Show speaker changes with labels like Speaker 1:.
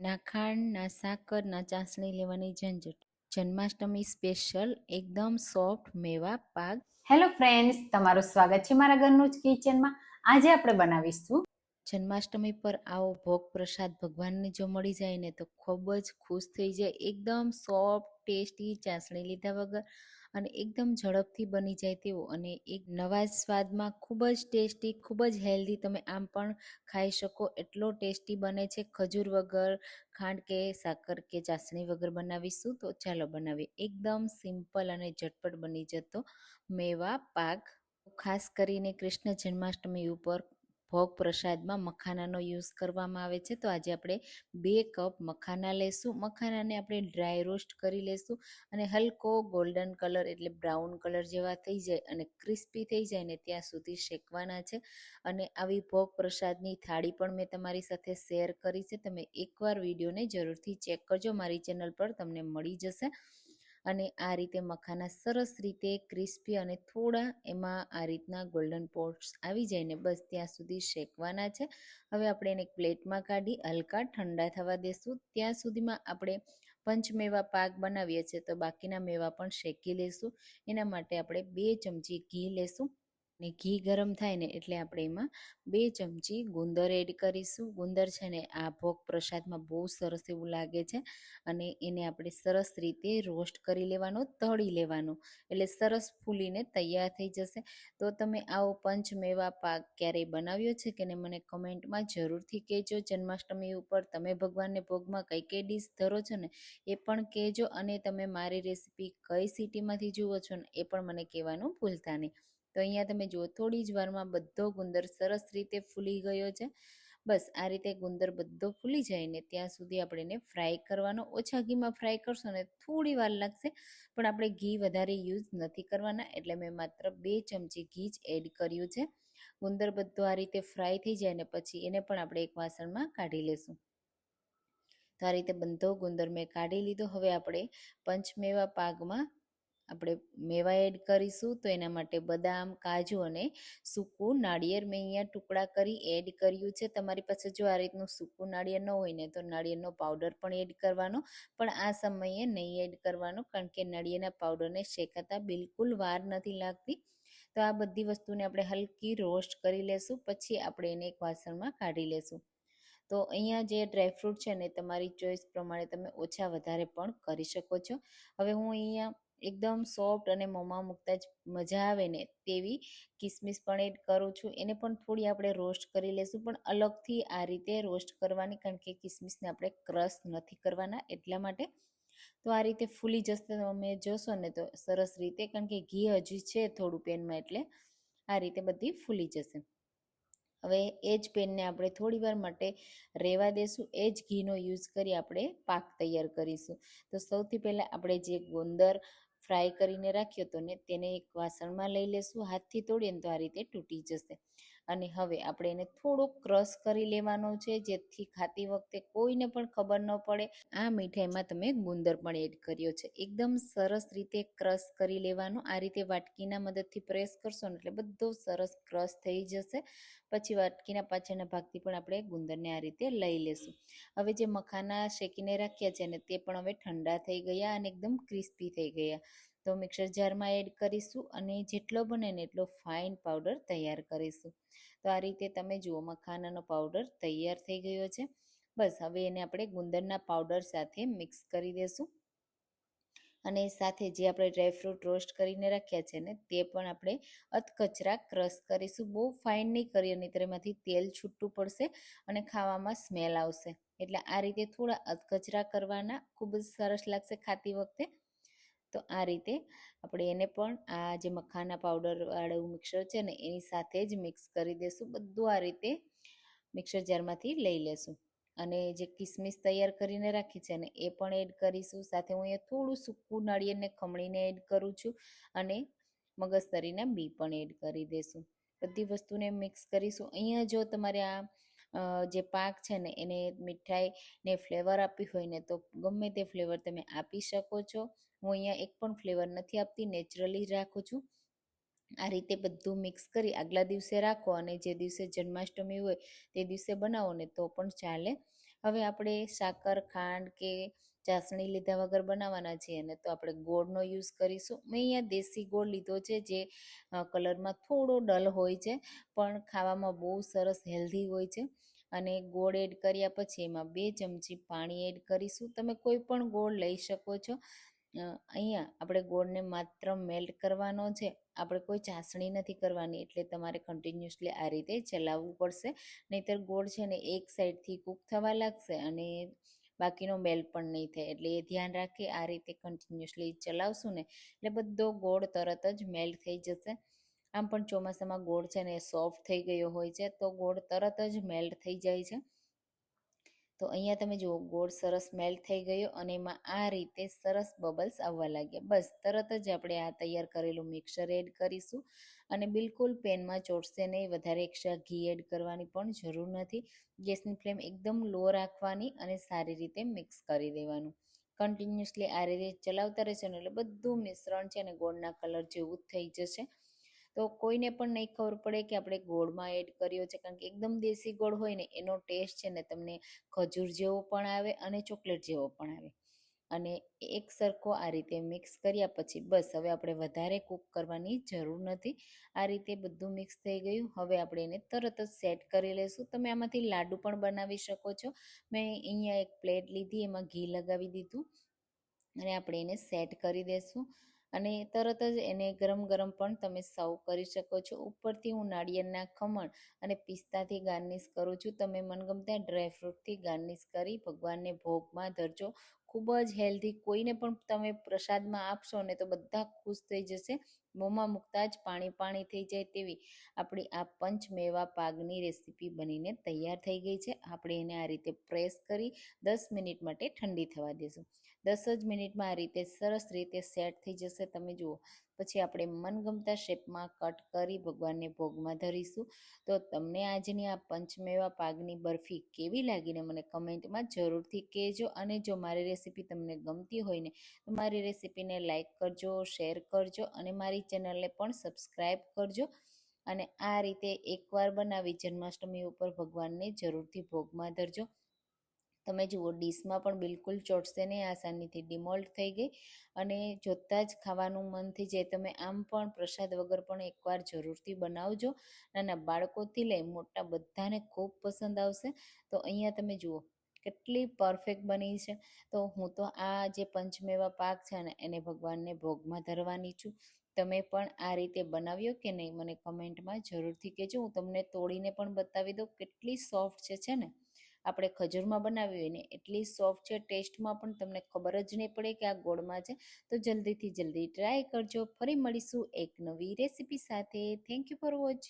Speaker 1: ના ખાંડ ના સાકર ના ચાસણી લેવાની ઝંઝટ. જન્માષ્ટમી સ્પેશિયલ એકદમ સોફ્ટ મેવા પાક.
Speaker 2: હેલો ફ્રેન્ડ્સ તમારું સ્વાગત છે મારા ઘરનું જ કિચનમાં. આજે આપણે બનાવીશું.
Speaker 1: જન્માષ્ટમી પર આવો ભોગ પ્રસાદ ભગવાનને જો મળી જાય ને તો ખૂબ જ ખુશ થઈ જાય. એકદમ સોફ્ટ ટેસ્ટી ચાસણી લીધા વગર. અને એકદમ ઝડપથી બની જાય તેવો. અને એક નવા સ્વાદમાં ખૂબ જ ટેસ્ટી, ખૂબ જ હેલ્ધી તમે આમ પણ ખાઈ શકો. એટલો ટેસ્ટી બને છે ખજૂર વગર, ખાંડ કે સાકર કે ચાસણી વગર બનાવીશું તો ચાલો બનાવીએ. એકદમ સિમ્પલ અને ઝટપટ બની જતો મેવા પાક. ખાસ કરીને કૃષ્ણ જન્માષ્ટમી ઉપર ભોગ પ્રસાદમાં મખાનાનો યુઝ કરવામાં આવે છે. તો આજે આપણે બે કપ મખાના લેશું. મખાનાને આપણે ડ્રાય રોસ્ટ કરી લેશું અને હલકો ગોલ્ડન કલર એટલે બ્રાઉન કલર જેવા થઈ જાય અને ક્રિસ્પી થઈ જાય ને ત્યાં સુધી શેકવાના છે. અને આવી ભોગ પ્રસાદની થાળી પણ મેં તમારી સાથે શેર કરી છે. તમે એકવાર વિડીયોને જરૂરથી ચેક કરજો. મારી ચેનલ પર તમને મળી જશે. અને આ રીતે મખાના સરસ રીતે ક્રિસ્પી અને થોડા એમાં આ રીતના ગોલ્ડન પોટ્સ આવી જાય ને બસ ત્યાં સુધી શેકવાના છે. હવે આપણે એને પ્લેટમાં કાઢી હલકા ઠંડા થવા દેશું. ત્યાં સુધીમાં આપણે પંચમેવા પાક બનાવીએ છીએ તો બાકીના મેવા પણ શેકી લેશું. એના માટે આપણે બે ચમચી ઘી લેશું. ને ઘી ગરમ થાય ને એટલે આપણે એમાં બે ચમચી ગુંદર એડ કરીશું. ગુંદર છે ને આ ભોગ પ્રસાદમાં બહુ સરસ એવું લાગે છે અને એને આપણે સરસ રીતે રોસ્ટ કરી લેવાનો, તળી લેવાનો. એટલે સરસ ફૂલીને તૈયાર થઈ જશે. તો તમે આવો પંચમેવા પાક ક્યારેય બનાવ્યો છે કે ને મને કમેન્ટમાં જરૂરથી કહેજો. જન્માષ્ટમી ઉપર તમે ભગવાનને ભોગમાં કઈ કઈ ડીશ ધરો છો ને એ પણ કહેજો અને તમે મારી રેસીપી કઈ સિટીમાંથી જુઓ છો ને એ પણ મને કહેવાનું ભૂલતા નહીં. તો અહીંયા તમે જુઓ, થોડી જ વારમાં બધો ગુંદર સરસ રીતે ફૂલી ગયો છે. બસ, આ રીતે ગુંદર બધો ફૂલી જાય ને ત્યાં સુધી આપણે એને ફ્રાય કરવાનો, ઓછા ઘીમાં ફ્રાય કરશો ને થોડી વાર લાગશે, પણ આપણે ઘી વધારે યુઝ નથી કરવાના, એટલે મેં માત્ર બે ચમચી ઘી જ એડ કર્યું છે. ગુંદર બધો આ રીતે ફ્રાય થઈ જાય ને પછી એને પણ આપણે એક વાસણમાં કાઢી લેશું. તો આ રીતે બધો ગુંદર મેં કાઢી લીધો. હવે આપણે પંચમેવા પાકમાં આપણે મેવા એડ કરીશું તો એના માટે બદામ, કાજુ અને સૂકું નાળિયેર મેં અહીંયા ટુકડા કરી એડ કર્યું છે. તમારી પાસે જો આ રીતનું સૂકું નાળિયેર ન હોય ને તો નાળિયેરનો પાવડર પણ એડ કરવાનો. પણ આ સમયે નહીં એડ કરવાનો કારણ કે નાળિયેરના પાવડરને શેકાતા બિલકુલ વાર નથી લાગતી. તો આ બધી વસ્તુને આપણે હલકી રોસ્ટ કરી લેશું, પછી આપણે એને એક વાસણમાં કાઢી લેશું. તો અહીંયા જે ડ્રાયફ્રૂટ છે ને તમારી ચોઈસ પ્રમાણે તમે ઓછા વધારે પણ કરી શકો છો. હવે હું અહીંયા એકદમ સોફ્ટ અને મોંમાં મૂકતા જ મજા આવે ને તેવી કિસમિસ પણ એડ કરું છું. એને પણ થોડી આપણે રોસ્ટ કરી લેશું, પણ અલગથી આ રીતે રોસ્ટ કરવાની, કારણ કે કિસમિસને આપણે ક્રશ નથી કરવાના એટલા માટે. તો આ રીતે ફૂલી જશે તમે જોશો ને તો સરસ રીતે, કારણ કે ઘી હજી છે થોડું પેનમાં એટલે આ રીતે બધી ફૂલી જશે. હવે એ જ પેનને આપણે થોડી વાર માટે રહેવા દેશું. એ જ ઘીનો યુઝ કરી આપણે પાક તૈયાર કરીશું. તો સૌથી પહેલાં આપણે જે ગોંદર ફ્રાય કરીને રાખ્યો હતો ને તેને એક વાસણમાં લઈ લેશું, હાથથી તોડીએ ને તો આ રીતે તૂટી જશે. અને હવે આપણે એને થોડુંક ક્રશ કરી લેવાનો છે, જેથી ખાતી વખતે કોઈને પણ ખબર ન પડે. આ મીઠાઈમાં તમે ગુંદર પણ એડ કર્યો છે. એકદમ સરસ રીતે ક્રશ કરી લેવાનો. આ રીતે વાટકીના મદદથી પ્રેસ કરશો ને એટલે બધો સરસ ક્રશ થઈ જશે. પછી વાટકીના પાછળના ભાગથી પણ આપણે ગુંદરને આ રીતે લઈ લેશું. હવે જે મખાના શેકીને રાખ્યા છે ને તે પણ હવે ઠંડા થઈ ગયા અને એકદમ ક્રિસ્પી થઈ ગયા. તો મિક્સર જારમાં એડ કરીશું અને જેટલો બને ને એટલો ફાઇન પાવડર તૈયાર કરીશું. તો આ રીતે તમે જુઓ, મખાનાનો પાવડર તૈયાર થઈ ગયો છે. બસ, હવે એને આપણે ગુંદરના પાવડર સાથે મિક્સ કરી દેશું. અને સાથે જે આપણે ડ્રાયફ્રૂટ રોસ્ટ કરીને રાખ્યા છે ને, તે પણ આપણે અધકચરા ક્રશ કરીશું. બહુ ફાઇન નહીં કરીએ નહીં એમાંથી તેલ છૂટું પડશે અને ખાવામાં સ્મેલ આવશે. એટલે આ રીતે થોડા અધકચરા કરવાના ખૂબ જ સરસ લાગશે ખાતી વખતે. તો આ રીતે આપણે એને પણ આ જે મખાના પાવડરવાળું મિક્સર છે ને, એની સાથે જ મિક્સ કરી દઈશું બધું આ રીતે મિક્સર જારમાંથી લઈ લેશું. અને જે કિસમિસ તૈયાર કરીને રાખી છે ને, એ પણ એડ કરીશું. સાથે હું અહીંયા થોડું સૂકું નાળિયેરને ખમણીને એડ કરું છું અને મગજતરીના બી પણ એડ કરી દઈશું બધી વસ્તુને મિક્સ કરીશું. અહીંયા જો તમારે આ જે પાક છે ને, એને મીઠાઈને ફ્લેવર આપી હોય ને, તો ગમે તે ફ્લેવર તમે આપી શકો છો. હું અહીંયા એક પણ ફ્લેવર નથી આપતી નેચરલી રાખું છું. આ રીતે બધું મિક્સ કરી આગલા દિવસે રાખો અને જે દિવસે જન્માષ્ટમી હોય તે દિવસે બનાવો ને, તો પણ ચાલે. હવે આપણે સાકર, ખાંડ કે ચાસણી લીધા વગર બનાવવાના છે અને તો આપણે ગોળનો યુઝ કરીશું. મેં અહીંયા દેશી ગોળ લીધો છે જે કલરમાં થોડો ડલ હોય છે, પણ ખાવામાં બહુ સરસ હેલ્ધી હોય છે. અને ગોળ એડ કર્યા પછી એમાં બે ચમચી પાણી એડ કરીશું. તમે કોઈ પણ ગોળ લઈ શકો છો. અહીંયા આપણે ગોળને માત્ર મેલ્ટ કરવાનો છે. આપણે કોઈ ચાસણી નથી કરવાની, એટલે તમારે કન્ટિન્યુઅસલી આ રીતે ચલાવવું પડશે. નહીંતર ગોળ છે ને એક સાઈડથી કૂક થવા લાગશે અને બાકીનો મેલ્ટ પણ નહીં થાય. એટલે એ ધ્યાન રાખી, આ રીતે કન્ટિન્યુઅસલી ચલાવશું ને, એટલે બધો ગોળ તરત જ મેલ્ટ થઈ જશે. આમ પણ ચોમાસામાં ગોળ છે ને સોફ્ટ થઈ ગયો હોય છે, તો ગોળ તરત જ મેલ્ટ થઈ જાય છે. તો અહીંયા તમે જુઓ, ગોળ સરસ મેલ્ટ થઈ ગયો અને એમાં આ રીતે સરસ બબલ્સ આવવા લાગ્યા. બસ, તરત જ આપણે આ તૈયાર કરેલું મિક્સર એડ કરીશું અને બિલકુલ પેનમાં ચોટશે નહીં, વધારે એક્સ્ટ્રા ઘી એડ કરવાની પણ જરૂર નથી. ગેસની ફ્લેમ એકદમ લો રાખવાની અને સારી રીતે મિક્સ કરી દેવાનું. કન્ટિન્યુઅસલી આ રીતે ચલાવતા રહેશે એટલે બધું મિશ્રણ છે અને ગોળના કલર જેવું થઈ જશે. તો કોઈને પણ નહીં ખબર પડે કે આપણે ગોળમાં એડ કર્યો છે, કારણ કે એકદમ દેશી ગોળ હોય ને, એનો ટેસ્ટ છે ને તમને ખજૂર જેવો પણ આવે અને ચોકલેટ જેવો પણ આવે. અને એક સરખો આ રીતે મિક્સ કર્યા પછી બસ હવે આપણે વધારે કૂક કરવાની જરૂર નથી. આ રીતે બધું મિક્સ થઈ ગયું. હવે આપણે એને તરત જ સેટ કરી લઈશું તમે આમાંથી લાડુ પણ બનાવી શકો છો. મેં અહીંયા એક પ્લેટ લીધી, એમાં ઘી લગાવી દીધું. અને આપણે એને સેટ કરી દઈશું અને તરત જ એને ગરમ ગરમ પણ તમે સર્વ કરી શકો છો. ઉપરથી હું નાળિયેરના ખમણ અને પિસ્તાથી ગાર્નિશ કરું છું. તમે મનગમતા ડ્રાયફ્રૂટથી ગાર્નિશ કરી ભગવાનને ભોગમાં ધરજો. ખૂબ જ હેલ્ધી, કોઈને પણ તમે પ્રસાદમાં આપશો ને તો બધા ખુશ થઈ જશે. મોંમાં મૂકતા જ પાણી પાણી થઈ જાય તેવી આપણી આ પંચમેવા પાકની રેસીપી બનીને તૈયાર થઈ ગઈ છે. આપણે એને આ રીતે પ્રેસ કરી દસ મિનિટ માટે ઠંડી થવા દઈશું દસ જ મિનિટમાં આ રીતે સરસ રીતે સેટ થઈ જશે. તમે જુઓ, પછી આપણે મનગમતા શેપમાં કટ કરી ભગવાનને ભોગમાં ધરીશું. તો તમને આજની આ પંચમેવા પાગની બરફી કેવી લાગીને મને કમેન્ટમાં જરૂરથી કહેજો. અને જો મારી રેસીપી તમને ગમતી હોય ને, તો મારી રેસીપીને લાઇક કરજો, શેર કરજો અને મારી ચેનલને પણ સબસ્ક્રાઈબ કરજો. અને આ રીતે એકવાર બનાવી જન્માષ્ટમી ઉપર ભગવાનને જરૂરથી ભોગમાં ધરજો. તમે જુઓ, ડીશમાં પણ બિલકુલ ચોટશે નહીં, આસાનીથી ડિમોલ્ટ થઈ ગઈ. અને જોતાં જ ખાવાનું મન થઈ જાય તમે આમ પણ પ્રસાદ વગર પણ એકવાર જરૂરથી બનાવજો. નાના બાળકોથી લઈ મોટા બધાને ખૂબ પસંદ આવશે. તો અહીંયા તમે જુઓ, કેટલી પરફેક્ટ બની છે. તો હું તો આ જે પંચમેવા પાક છે ને, એને ભગવાનને ભોગમાં ધરવાની છું. તમે પણ આ રીતે બનાવ્યો કે નહીં, મને કમેન્ટમાં જરૂરથી કહેજો. હું તમને તોડીને પણ બતાવી દઉં કેટલી સોફ્ટ છે છે ને? આપણે ખજૂરમાં બનાવી હોય ને, એટલી સોફ્ટ છે ટેસ્ટમાં પણ તમને ખબર જ નહીં પડે કે આ ગોળમાં છે. તો જલ્દીથી જલ્દી ટ્રાય કરજો. ફરી મળીશું એક નવી રેસીપી સાથે. Thank you for watching